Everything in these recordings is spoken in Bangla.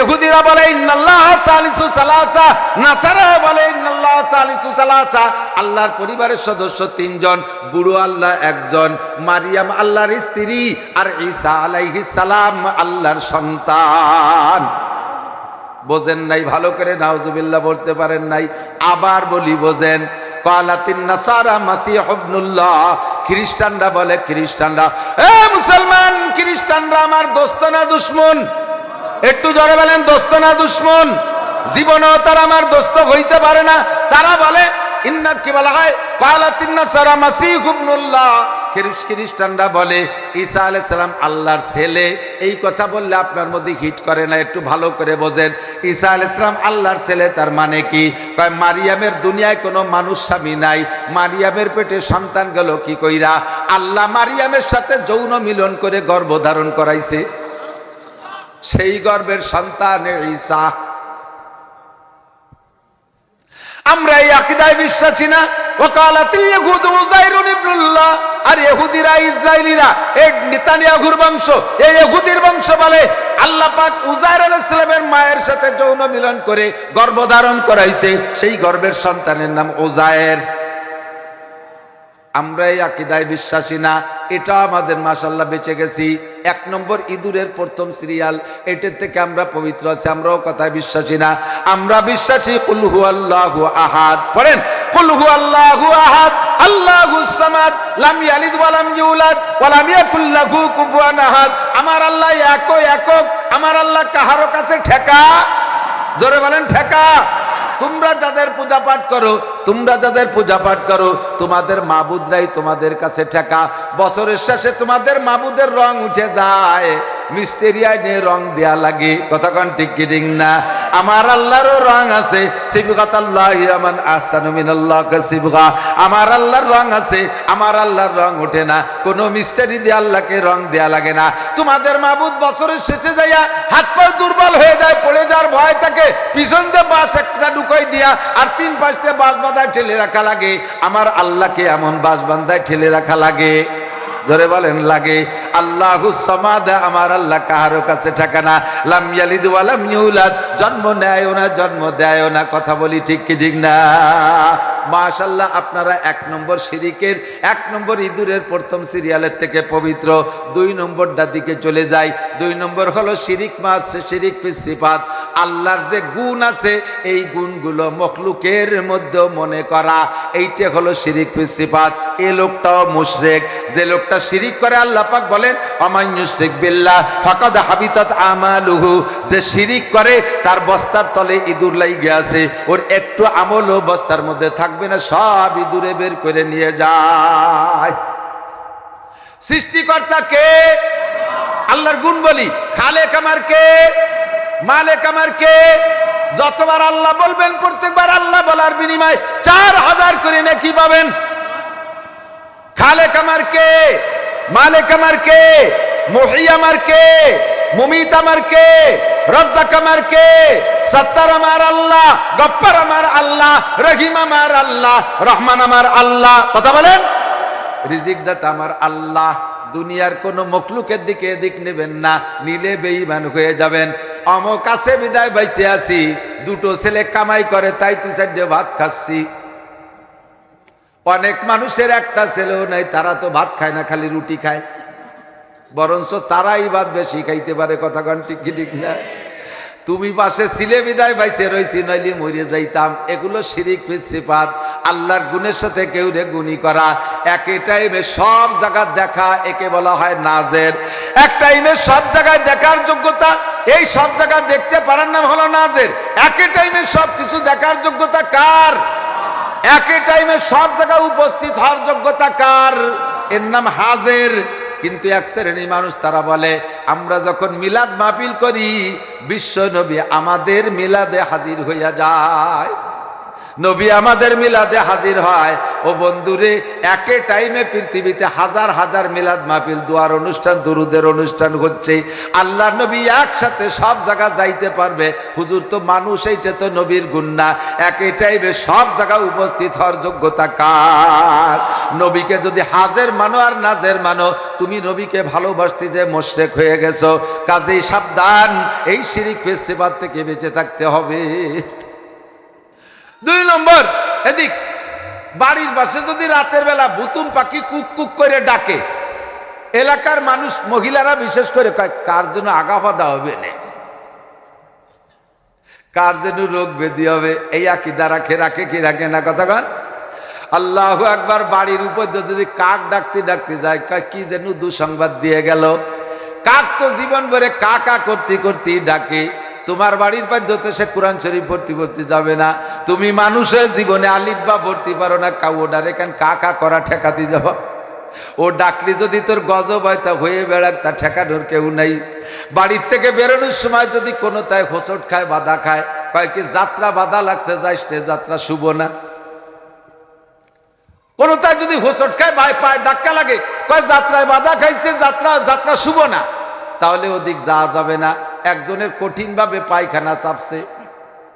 ইহুদিরা বলে, ইন্নাল্লাহ সালিসু সালাসা। নাসারা বলে, ইন্নাল্লাহ সালিসু সালাসা। আল্লাহর পরিবারের সদস্য তিনজন, বুড়ো আল্লাহ একজন, মারিয়াম আল্লাহর স্ত্রী আর ঈসা আলাইহিস সালাম আল্লাহর সন্তান। বোঝেন নাই, ভালো করে নাউজুবিল্লাহ বলতে পারেন নাই। আবার বলি বোঝেন, কালাতিন নাসারা মাসিহ ইবনুল্লাহ। খ্রিস্টানরা বলে, খ্রিস্টানরা, এ মুসলমান, খ্রিস্টানরা আমার দোস্ত না দুশ্মন? একটু জোরে বলেন, দোস্ত না দুশ্মন? জীবনেও তারা আমার দোস্ত হইতে পারে না। তারা বলে, ইন্না কি বলা হয় কালাতিন নাসারা মাসিহ ইবনুল্লাহ। খ্রিস খ্রিস্টানরা বলে, ঈসা আলাইহিস সালাম আল্লাহর ছেলে। এই কথা বললে আপনার মধ্যে হিট করে না, একটু ভালো করে বোঝেন। ঈসা আলাইহিস সালাম আল্লাহর ছেলে, তার মানে কি? কয়, মারিয়ামের দুনিয়ায় কোনো মানুষ স্বামী নাই। মারিয়ামের পেটে সন্তান গেল কি কইরা? আল্লাহ মারিয়ামের সাথে যৌন মিলন করে গর্ভধারণ করাইছে। সেই গর্বের সন্তান ঈসা। আমরা এই আকিদায় বিশ্বাসী না। ইহুদিরা ইসরায়েলিরা বংশ, এই ইহুদির বংশ বলে আলাইহিস মায়ের সাথে যৌন মিলন করে গর্ভধারণ করাইছে। সেই গর্ভের সন্তানের নাম উজায়ের আমরা এই আকিদায় বিশ্বাসী না এটা আমাদের মাসাল্লাহ বেঁচে গেছি। এক নম্বর ইঁদুরের প্রথম সিরিয়াল, এটার থেকে আমরা পবিত্র আছি, আমরাও কথায় বিশ্বাসী না। আমরা বিশ্বাসী কুলহু আল্লাহু আহাদ। পড়েন কুলহু আল্লাহু আহাদ, আল্লাহু সামাদ, লাম ইয়ালিদ ওয়া লাম ইউলাদ, ওয়া লাম ইয়াকুল লাহু কুফুয়ান আহাদ। আমার আল্লাহ একক একক, আমার আল্লাহ কাহারো কাছে ঠেকা? জোরে বলেন, ঠেকা? তোমরা যাদের পূজা পাঠ করো তোমরা যাদের পূজা পাঠ করো, তোমাদের মাবুদরাই তোমাদের কাছে ঠেকা। বছরের শেষে তোমাদের মাবুদের রং উঠে যায়। মিস্টেরিয়ায় নিয়ে রং দেয়া লাগে। কতক্ষণ কি না? আমার আল্লাহরও রং আছে। সিবগাত আল্লাহ আমান আহসানু মিনাল্লাহ সিবগা আমার আল্লাহর রং আছে। আমার আল্লাহর রং ওঠে না। কোনো মিস্টারি দিয়ে আল্লাহকে রং দেয়া লাগে না। তোমাদের মাবুদ বছরের শেষে যাইয়া হাত পা দুর্বল হয়ে যায়, পড়ে যাওয়ার ভয় থাকে। পিছন দিয়ে বাস একটা ঢুকাই দিয়া আর তিন পাশ দিয়ে বাস বাঁধায় ঠেলে রাখা লাগে? আমার আল্লাহকে এমন বাস বান্ধায় ঠেলে রাখা লাগে? ধরে বলেন, লাগে। আল্লাহ আমার আল্লাহ কাহারো কাছে ওয়ালাম ইউলাদ। জন্ম নেয় না, জন্ম দেয় না, কথা বলি ঠিক কি ঠিক না? মাশাল্লাহ আপনারা এক নম্বর শিরিকের এক নম্বর ইঁদুরের প্রথম সিরিয়ালের থেকে পবিত্র, দুই নম্বরটার দিকে চলে যায় দুই নম্বর হলো শিরিক মাস, শিরিক সিফাত। আল্লাহর যে গুণ আছে, এই গুণগুলো মখলুকের মধ্যেও মনে করা। এইটা হলো শিরিক সিফাত। এ লোকটাও মুশরেক। যে লোকটা শিরিক করে আল্লাহ পাক বলেন অমায়ুশরিক বিল্লাহ, ফাকাদ হাবিতাত আমালুহু। যে শিরিক করে, তার বস্তার তলে ইঁদুর লাইগে আছে। ওর একটু আমলও বস্তার মধ্যে থাকবে না সব ইঁদুরে বের করে নিয়ে যায়। সৃষ্টিকর্তা কে? আল্লাহর গুণ বলি। খালেক আমার কে? মালেক আমার কে? যতবার আল্লাহ বলবেন, প্রত্যেকবার আল্লাহ বলার বিনিময় চার হাজার করে নাকি পাবেন। খালেক আমার কে? মালেক আমার কে? মহি আমার কে? মুমিত আমার কে? রজ্জাক আমার কে? সত্তার আমার আল্লাহ, গপ্পার আমার আল্লাহ, রহিম আমার আল্লাহ, রহমান আমার আল্লাহ। কথা বলেন? রিজিক দাতা আমার আল্লাহ, দুনিয়ার কোন মখলুকের দিকে এদিক নেবেন না, নিলে বেঈমান হয়ে যাবেন। অমক আছে বিদায় বাইচে আছি দুটো ছেলে কামাই করে, তাই তিন চারটে ভাত খাচ্ছি। অনেক মানুষের একটা ছেলেও নাই, তারা তো ভাত খায় না, খালি রুটি খায়। বরঞ্চ তারাই বাদ বেশি খাইতে পারে কথা কন ঠিক ঠিক না? তুমি পাশে ছিলে বিদায় বাইসে রইছি নইলে মরে যাইতাম। এগুলো শিরিক সিফাত। আল্লাহর গুণের সাথে কেউ রে গুণী করা। এক টাইমে সব জায়গা দেখা, একে বলা হয় নাজের। এক টাইমে সব জায়গায় দেখার যোগ্যতা, এই সব জায়গা দেখতে পারার নাম হলো নাজের। একই টাইমে সব কিছু দেখার যোগ্যতা কার? একই টাইমে সব জায়গায় উপস্থিত হওয়ার যোগ্যতা কার? এর নাম হাজের। কিন্তু এক শ্রেণি মানুষ তারা বলে, আমরা যখন মিলাদ মাহফিল করি, বিশ্ব নবী আমাদের মিলাদে হাজির হইয়া যায়। নবী আমাদের মিলাদে হাজির হয়। ও বন্ধুরে, একে টাইমে পৃথিবীতে হাজার হাজার মিলাদ মাহফিল, দুয়ার অনুষ্ঠান, দুরুদের অনুষ্ঠান হচ্ছে আল্লাহ নবী একসাথে সব জায়গা যাইতে পারবে। হুজুর তো মানুষ, এইটা তো নবীর গুন্না। একই টাইমে সব জায়গা উপস্থিত হওয়ার যোগ্যতা কার? নবীকে যদি হাজের মানো আর নাজের মানো, তুমি নবীকে ভালোবাসতে যে মোশেক হয়ে গেছো। কাজেই সাবধান, এই শিরিক ফেসিবাদ থেকে বেঁচে থাকতে হবে। দুই নম্বর, এদিক, বাড়ির পাশে যদি রাতের বেলা বুতুম পাখি কুক কুক করে ডাকে, এলাকার মানুষ মহিলারা বিশেষ করে কার জন্য আগাফাদা হবে না? কার যেন রোগ বেদি হবে? এই আকিদা রাখে রাখে কি রাখে না? কথা কন। আল্লাহ একবার বাড়ির উপর যদি কাক ডাকতে ডাকতে যায় কি যেন দুঃসংবাদ দিয়ে গেল? কাক তো জীবন ভরে কাকা করতে করতে ডাকে। তোমার বাড়ির পদ্ধতি সে কোরআন শরীফ ভর্তি ভর্তি যাবে না, তুমি মানুষের জীবনে আলিব্বা ভর্তি পারো না, কাউ ওডার এখান কাকা করা ঠেকাতে যাব? ও ডাকলি যদি তোর গজব হয়, তা হয়ে বেড়াক, তা ঠেকানোর কেউ নাই। বাড়ির থেকে বেরোনোর সময় যদি কোনো তাই হোসট খায়, বাধা খায়, কয় কি যাত্রা বাধা লাগছে যাইতে যাত্রা শুভ না? কোনো তাই যদি হোসট খায়, ভাই পায় ধাক্কা লাগে, কয় যাত্রায় বাধা খাইছে, যাত্রা যাত্রা শুভ না। তাহলে ওদিক যাওয়া যাবে না। একজনের কঠিনভাবে পায়খানা চাপছে,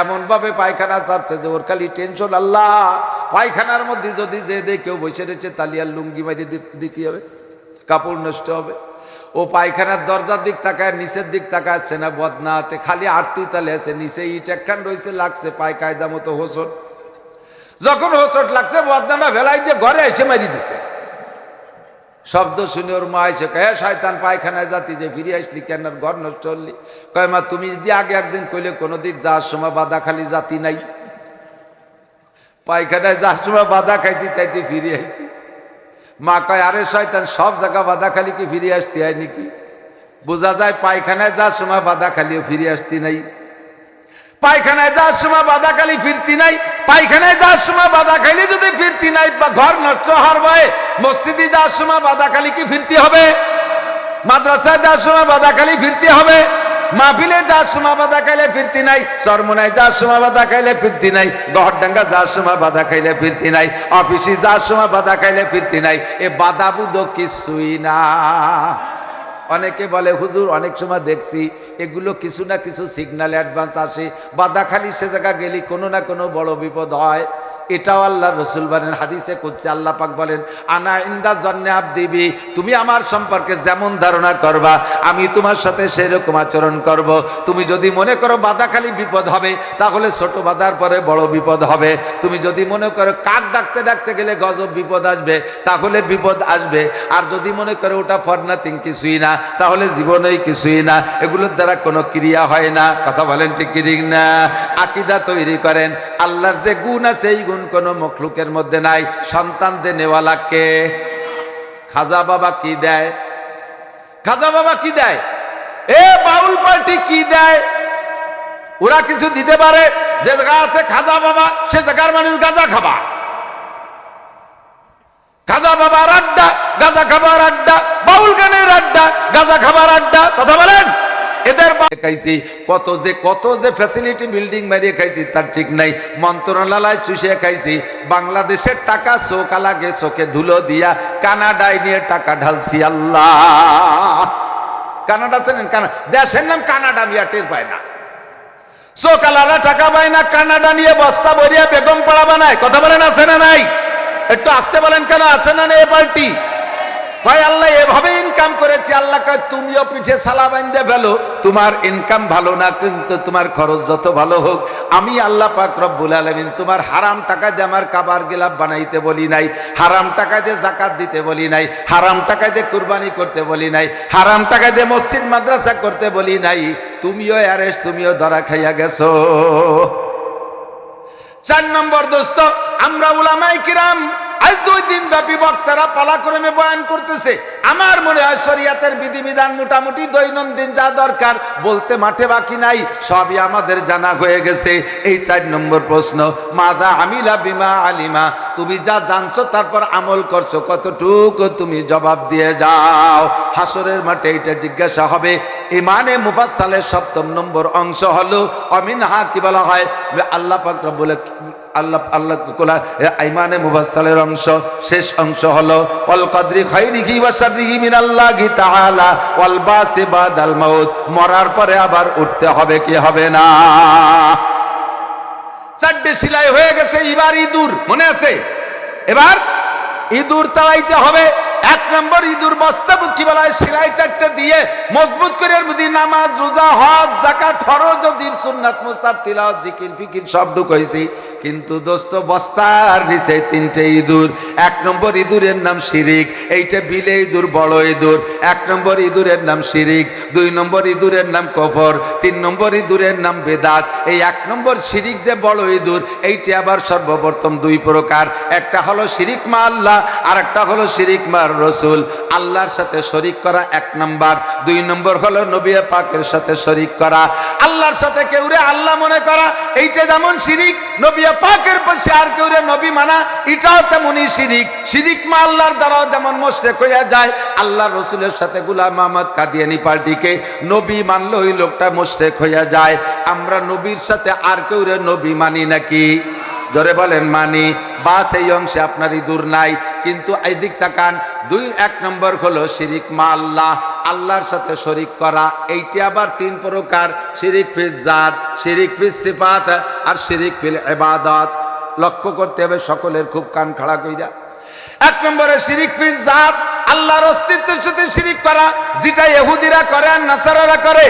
এমনভাবে পায়খানা চাপছে যে ওর খালি টেনশন আল্লাহ! পায়খানার মধ্যে যদি যে দে কেউ বসে রয়েছে তালিয়ার লুঙ্গি মারি দিতে হবে? কাপড় নষ্ট হবে। ও পায়খানার দরজার দিক তাকায়, নিচের দিক তাকাচ্ছে না, বদনাতে খালি আরতি তালে আছে, নিচে ইট একখান রয়েছে, লাগছে পায় কায়দা মতো হোসট যখন হোসট লাগছে, বদনাটা ভেলাই দিয়ে ঘরে এসে মারি দিছে। শব্দ শুনে ওর মা এসে কয়ে শয়তান, পায়খানায় জাতি যে ফিরে আসলি কেন? ঘর নষ্ট হলি? কয়, মা, তুমি যদি আগে একদিন কইলে কোনো দিক যাওয়ার সময় বাধা খালি জাতি নাই। পায়খানায় যাওয়ার সময় বাধা খাইছি তাইতে ফিরে আইছি। মা কয়, আরে শয়তান, সব জায়গা বাধা খালি কি ফিরে আসতে হয় নাকি? বোঝা যায়, পায়খানায় যাওয়ার সময় বাধা খালিও ফিরে আসতে নাই। পায়খানায় যাওয়ার সময় বাধা খালি ফিরতি নাই, পায়খানায় যাওয়ার সময় বাধা খাইলে যদি ফিরতি নাই, বা ঘর নষ্ট হওয়ার ভয়ে মসজিদে যাওয়ার সময় বাধা খালি কি ফিরতি হবে? মাদ্রাসায় যাওয়ার সময় বাধা খালি ফিরতি হবে? মাহফিলে যাওয়ার সময় বাধা খাইলে ফিরতি নাই চরমনায় যাওয়ার সময় বাধা খাইলে ফিরতি নাই, গহরডাঙ্গা যাওয়ার সময় বাধা খাইলে ফিরতি নাই, অফিসে যাওয়ার সময় বাধা খাইলে ফিরতি নাই, এ বাধা বুধ কিছুই না। অনেকে বলে, হুজুর, অনেক সময় দেখছি এগুলো কিছু না কিছু সিগন্যাল অ্যাডভান্স আসে। বা দেখালি সে জায়গা গেলি কোনো না কোনো বড় বিপদ হয়। এটাও আল্লাহ রসুল বলেন হাদিসে করছে, আল্লাহ পাক বলেন, আনা ইন্দা আব দিবি তুমি আমার সম্পর্কে যেমন ধারণা করবা, আমি তোমার সাথে সেরকম আচরণ করব। তুমি যদি মনে করো বাধা খালি বিপদ হবে, তাহলে ছোট বাধার পরে বড় বিপদ হবে। তুমি যদি মনে করো কাক ডাকতে ডাকতে গেলে গজব বিপদ আসবে, তাহলে বিপদ আসবে। আর যদি মনে করো ওটা ফর নাথিং কিছুই না, তাহলে জীবনেই কিছুই না। এগুলোর দ্বারা কোনো ক্রিয়া হয় না। কথা বলেন ঠিক ঠিক না? আকিদা তৈরি করেন। আল্লাহর যে গুণ আছে, এই গুণ কোনো মখলুকের মধ্যে নাই। সন্তানদের নেওয়ালাকে খাজা বাবা কি দেয়? খাজা বাবা কি দেয়? এ বাউল পার্টি কি দেয়? ওরা কিছু দিতে পারে? যে জায়গা আছে খাজা বাবা, সে জায়গার মানুষ গাজা খাবা। খাজা বাবার আড্ডা, গাজা খাবার আড্ডা, বাউল গানের আড্ডা, গাজা খাবার আড্ডা, কথা বলেন? এদের খাইছি। কত যে কত যে ফ্যাসিলিটি বিল্ডিং মারিয়ে খাইছি, তার ঠিক নাই। মন্ত্রণালয় খাইছি। বাংলাদেশের টাকা চোখ ধুলো দিয়া কানাডায় নিয়ে টাকা ঢালছি আল্লাহ। কানাডা কানাডা দেশের নাম কানাডা টের পায় না। টাকা পায় না, কানাডা নিয়ে বস্তা বেগম পাড়া বানায়। কথা বলেন, আছে না নাই? একটু আসতে বলেন কেন? আছে না এ পার্টি? কয় আল্লাহ এভাবে ইনকাম করেছে, আল্লাহ কয়, তুমিও পিঠে সালা বান্ধে ফেলো, তোমার ইনকাম ভালো না, কিন্তু তোমার খরচ যত ভালো হোক, আমি আল্লাহ পাক রব্বুল আলমিন তোমার হারাম টাকা দিয়ে আমার কাবার গিলাপ বানাইতে বলি নাই, হারাম টাকা দিয়ে জাকাত দিতে বলি নাই, হারাম টাকা দিয়ে কুরবানি করতে বলি নাই, হারাম টাকা দিয়ে মসজিদ, মাদ্রাসা করতে বলি নাই, তুমিও অ্যারেস্ট, তুমিও ধরা খাইয়া গেছো। চার নম্বর দোস্ত, আমরা উলামাই কিরাম আজ দুই দিন ব্যাপী বক্তারা পালাক্রমে বয়ান করতেছে, আমার মনে হয় শরিয়াতের বিধিবিধান মোটামুটি দৈনন্দিন যা দরকার, বলতে মাঠে বাকি নাই, সবই আমাদের জানা হয়ে গেছে। এই চার নম্বর প্রশ্ন, মাদা আমিলা বিমা আলিমা, তুমি যা জানছো তারপর আমল করছ, কতটুকু তুমি জবাব দিয়ে যাও? হাসরের মাঠে এটা জিজ্ঞাসা হবে। ইমানে মুফাসালের সপ্তম নম্বর অংশ হলো অমিন হা কি বলা হয়? আল্লাহ পাক রব্বুল আল্লাহ আল্লাহ আইমানে মুবাসালের অংশ, শেষ অংশ হলো, ওয়াল কদরি খাইরিহি ওয়া শাররিহি মিনাল্লাহি তাআলা, ওয়াল বাসি বাদাল মাউত, মরার পরে আবার উঠতে হবে কি হবে না? চারটে সিলাই হয়ে গেছে, এবার ইঁদুর, মনে আছে? এবার ইঁদুর তাড়াইতে হবে, এক নম্বর ইঁদুর বস্তাবুকি বেলায় সিলাই চারটে দিয়ে মজবুত করে এর নামাজ, রোজা, হজ জাকাত ফরজ দিন সুন্নাত মুস্তাব তিলাওয়াত, জিকির, ফিকির সব ঢুকাইছি। কিন্তু দোস্ত, বস্তার নিচে তিনটে ইঁদুর। এক নম্বর ইঁদুরের নাম শিরিক, এইটা বিলে ইঁদুর, বড় ইঁদুর। এক নম্বর ইঁদুরের নাম শিরিক, দুই নম্বর ইঁদুরের নাম কফর, তিন নম্বর ইঁদুরের নাম বেদাত। এই এক নম্বর শিরিক যে বড় ইঁদুর, এইটি আবার সর্বপ্রথম দুই প্রকার। একটা হলো শিরিক মা আল্লাহ আর একটা হলো শিরিক মা রসুল। আল্লাহর সাথে শরিক করা এক নম্বর। দুই নম্বর হলো নবিয়া পাকের সাথে শরিক করা। আল্লাহর সাথে কেউ রে আল্লাহ মনে করা, এইটা যেমন শিরিক পাকের পাশে আর কেউ নবী মানা, এটাও তেমনই শিরিক। শিরিক মা আল্লাহর দ্বারাও যেমন মোশেক হইয়া যায় আল্লাহ রসুলের সাথে গুলাম মোহাম্মদ কাদিয়ানি পার্টিকে নবী মানলে ওই লোকটা মোশেক হইয়া যায়। আমরা নবীর সাথে আর কেউ নবী মানি নাকি? জোরে বলেন, মানি, বাস এই অংশে আপনার ইঁদুর নাই। কিন্তু এই দিক তাকান, দুই, এক নম্বর হলো শিরিক মা আল্লাহ। আল্লাহর সাথে শরিক করা, এইটি আবার তিন প্রকার, শিরিক ফিস জাত, শিরিক ফিস সিফাত, আর শিরিক ফিল এবাদত লক্ষ্য করতে হবে সকলের খুব কান খাড়া কইরা। এক নম্বরে শিরিক ফিস জাত, আল্লাহর অস্তিত্বের সাথে শিরিক করা, যেটা ইহুদিরা করে আর নাসারারা করে।